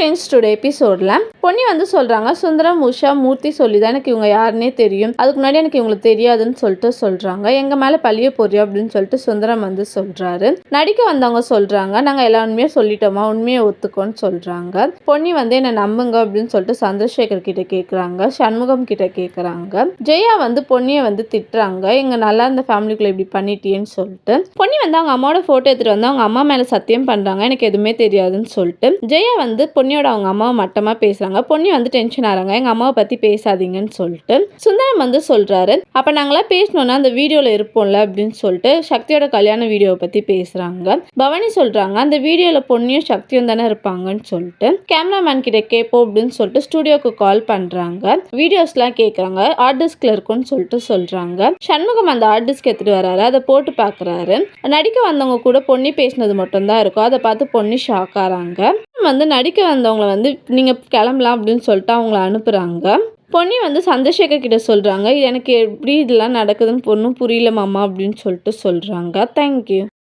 Friends today எபிசோடில் பொன்னி வந்து சொல்கிறாங்க சுந்தரம் உஷா மூர்த்தி சொல்லி தான் எனக்கு இவங்க யாருன்னே தெரியும். அதுக்கு முன்னாடி எனக்கு இவங்களுக்கு தெரியாதுன்னு சொல்லிட்டு சொல்கிறாங்க எங்கள் மேலே பழிய போறியா அப்படின்னு சொல்லிட்டு சுந்தரம் வந்து சொல்கிறாரு நடிக்க வந்தவங்க சொல்கிறாங்க நாங்கள் எல்லா உண்மையாக சொல்லிட்டோமா? உண்மையை ஒத்துக்கோன்னு சொல்கிறாங்க பொன்னி வந்து என்னை நம்புங்க அப்படின்னு சொல்லிட்டு சந்திரசேகர் கிட்ட கேட்குறாங்க சண்முகம் கிட்ட கேட்குறாங்க ஜெயா வந்து பொன்னியை வந்து திட்டுறாங்க எங்கள் நல்லா இந்த ஃபேமிலிக்குள்ளே இப்படி பண்ணிட்டியேன்னு சொல்லிட்டு. பொன்னி வந்து அவங்க அம்மாவோட ஃபோட்டோ எடுத்துகிட்டு வந்து அவங்க அம்மா மேலே சத்தியம் பண்ணுறாங்க எனக்கு எதுவுமே தெரியாதுன்னு சொல்லிட்டு. ஜெயா வந்து பொன்னியோட அவங்க அம்மாவை மட்டமாக பேசுகிறாங்க பொன்னி வந்து டென்ஷன் ஆகிறாங்க எங்கள் அம்மாவை பற்றி பேசாதீங்கன்னு சொல்லிட்டு சுந்தரம் வந்து சொல்கிறாரு அப்போ நாங்களாம் பேசணுன்னா அந்த வீடியோவில் இருப்போம்ல அப்படின்னு சொல்லிட்டு சக்தியோட கல்யாண வீடியோவை பற்றி பேசுகிறாங்க பவானி சொல்கிறாங்க அந்த வீடியோவில் பொன்னியும் சக்தியும் தானே இருப்பாங்கன்னு சொல்லிட்டு கேமராமேன் கிட்ட கேட்போம் அப்படின்னு சொல்லிட்டு ஸ்டுடியோக்கு கால் பண்ணுறாங்க வீடியோஸ்லாம் கேட்குறாங்க ஆர்ட் டிஸ்கில் இருக்கும்னு சொல்லிட்டு சொல்கிறாங்க சண்முகம் அந்த ஆர்ட் டிஸ்க் எடுத்துகிட்டு வராரு. அதை போட்டு பார்க்குறாரு நடிக்க வந்தவங்க கூட பொன்னி பேசினது மட்டும்தான் இருக்கும். அதை பார்த்து பொன்னி ஷாக் ஆகிறாங்க வந்து நடிக்க வந்தவங்களை வந்து நீங்கள் கிளம்பலாம் அப்படின்னு சொல்லிட்டு அவங்கள அனுப்புகிறாங்க பொன்னி வந்து சந்திரசேகர் கிட்ட சொல்கிறாங்க எனக்கு எப்படி இதெல்லாம் நடக்குதுன்னு பொண்ணும் புரியல மாமா அப்படின்னு சொல்லிட்டு சொல்கிறாங்க தேங்க்யூ